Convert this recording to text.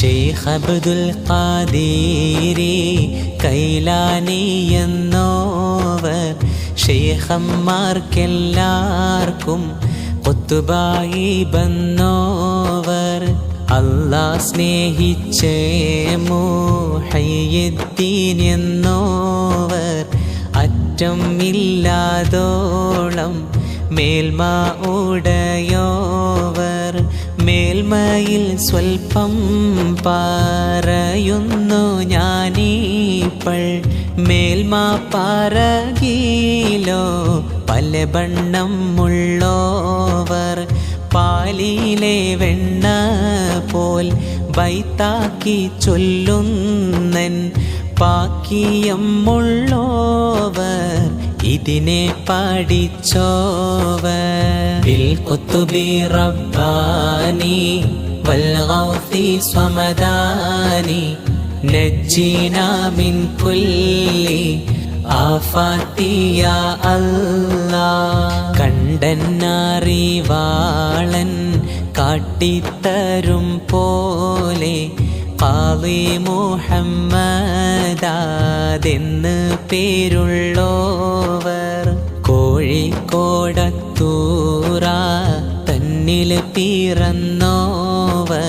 ഷെയ്ഖ് അബ്ദുൽ ഖാദീരി കൈലാനി എന്നോവർ ഷെയ്ഖന്മാർക്കെല്ലാവർക്കും കൊത്തുബായി ബന്നോവർ അല്ലാ സ്നേഹിച്ചേ മോഹയ്യത്തീൻ എന്നോവർ. അറ്റം ഇല്ലാതോളം മേൽമാ ഉടയോവർ മേൽമയിൽ സ്വൽപ്പം പറയുന്നു ഞാനീപ്പൾ. മേൽമ പറകിലോ പല ബണ്ണം ഉള്ളോവർ. പാലിലെ വെണ്ണ പോൽ ബൈത്താക്കി ചൊല്ലുന്നൻ. പാക്കിയം ഉള്ളോവർ ഇതിനെ ബിൽ കുത്തുബി റബ്ബാനി വൽഗൗസി സ്വമദാനി നജ്ജീനാ മിൻ കുല്ലി ആഫാത്തിയ അല്ലാ. കണ്ടന്നറിവാളൻ കാട്ടിത്തരും പോലെ പാലി മുഹമ്മദാദെന്ന് പേരുള്ളോവർ ഓടത്തൂറ തന്നിൽ പിറന്നോവർ.